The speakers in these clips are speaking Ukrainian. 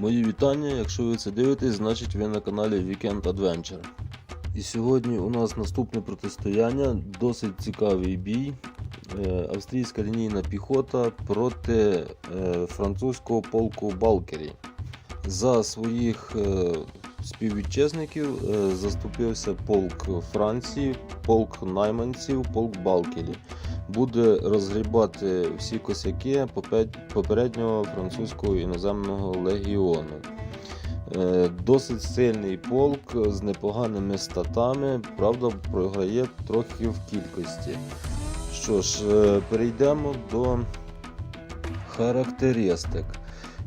Мої вітання. Якщо ви це дивитесь, значить ви на каналі Weekend Adventure. І сьогодні у нас наступне протистояння, досить цікавий бій. Е, Австрійська лінійна піхота проти е, французького полку Балкері. За своїх е, співвітчизників заступився полк Франції, полк найманців, полк Балкері. Буде розгрібати всі косяки попереднього французького іноземного легіону. Е, Досить сильний полк з непоганими статами, правда, програє трохи в кількості. Що ж, е, перейдемо до характеристик.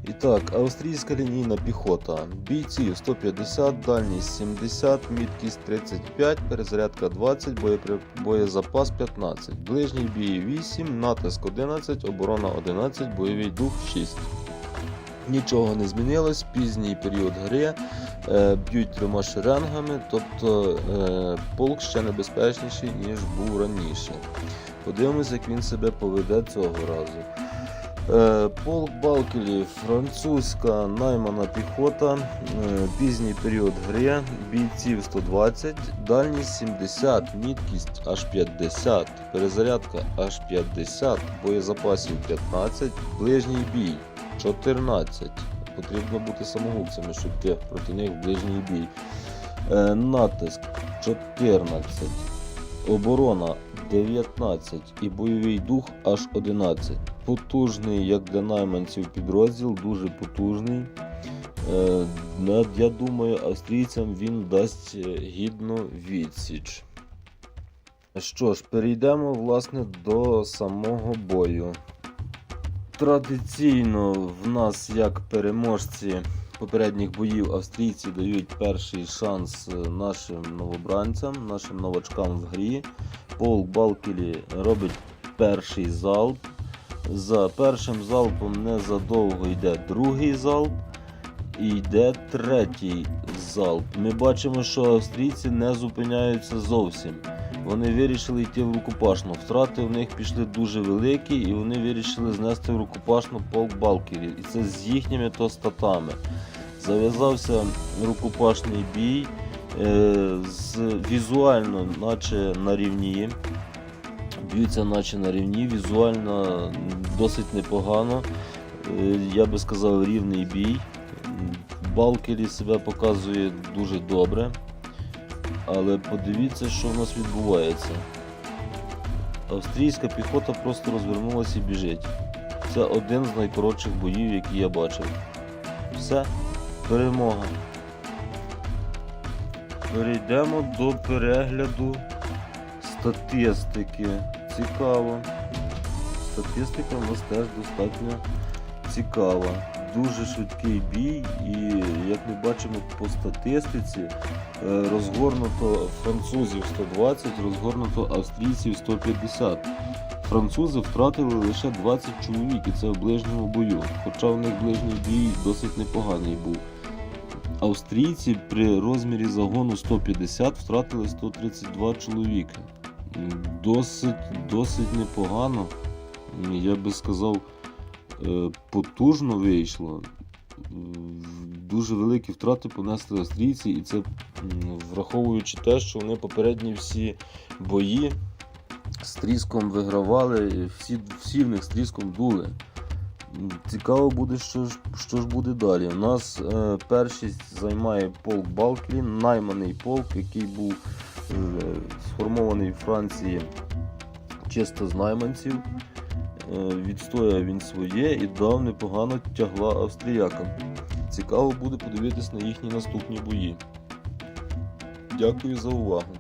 І так, австрійська лінійна піхота. Бійців 150, дальність 70, міткість 35, перезарядка 20, боєпри... боєзапас 15, ближній бій 8, натиск 11, оборона 11, бойовий дух 6. Нічого не змінилось, пізній період гри е, б'ють трьома шеренгами, тобто е, полк ще небезпечніший, ніж був раніше. Подивимось, як він себе поведе цього разу. Е, Полк Балкелі, французька наймана піхота, е, пізній період гри, бійців 120, дальність 70, міткість аж 50, перезарядка аж 50, боєзапасів 15, ближній бій 14. Потрібно бути самогубцями, щоб йти проти них ближній бій. Е, Натиск 14. Оборона 19 і бойовий дух аж 11. Потужний, як для найманців підрозділ, дуже потужний. Е, Я думаю, австрійцям він дасть е, гідну відсіч. Що ж, перейдемо власне до самого бою. Традиційно в нас, як переможці попередніх боїв, австрійці дають перший шанс е, нашим новобранцям, нашим новачкам в грі. Полк Балкілі робить перший залп. За першим залпом незадовго йде другий залп і йде третій залп. Ми бачимо, що австрійці не зупиняються зовсім. Вони вирішили йти в рукопашну. Втрати в них пішли дуже великі, і вони вирішили знести в рукопашну полк Балкері. І це з їхніми то статами. Зав'язався рукопашний бій е, з візуально, наче на рівні. Б'ються наче на рівні, візуально досить непогано. Е, Я би сказав, рівний бій. Балкері себе показує дуже добре. Але подивіться, що в нас відбувається. Австрійська піхота просто розвернулася і біжить. Це один з найкоротших боїв, які я бачив. Все, перемога. Перейдемо до перегляду статистики. Цікаво. Статистика у нас теж достатньо цікава. Дуже швидкий бій, і як ми бачимо по статистиці, е, розгорнуто французів 120, розгорнуто австрійців 150. Французи втратили лише 20 чоловік, і це в ближньому бою. Хоча в них ближній бій досить непоганий був. Австрійці при розмірі загону 150 втратили 132 чоловіка. Досить, досить непогано. Я би сказав, е, потужно вийшло. Дуже великі втрати понесли австрійці, і це враховуючи те, що вони попередні всі бої з тріском вигравали, всі, всі в них з тріском дули. Цікаво буде, що ж, що ж буде далі. У нас е, першість займає полк Балклі, найманий полк, який був сформований в Франції чисто з найманців. Е, відстояв він своє і дав непогано тягла австріякам. Цікаво буде подивитись на їхні наступні бої. Дякую за увагу.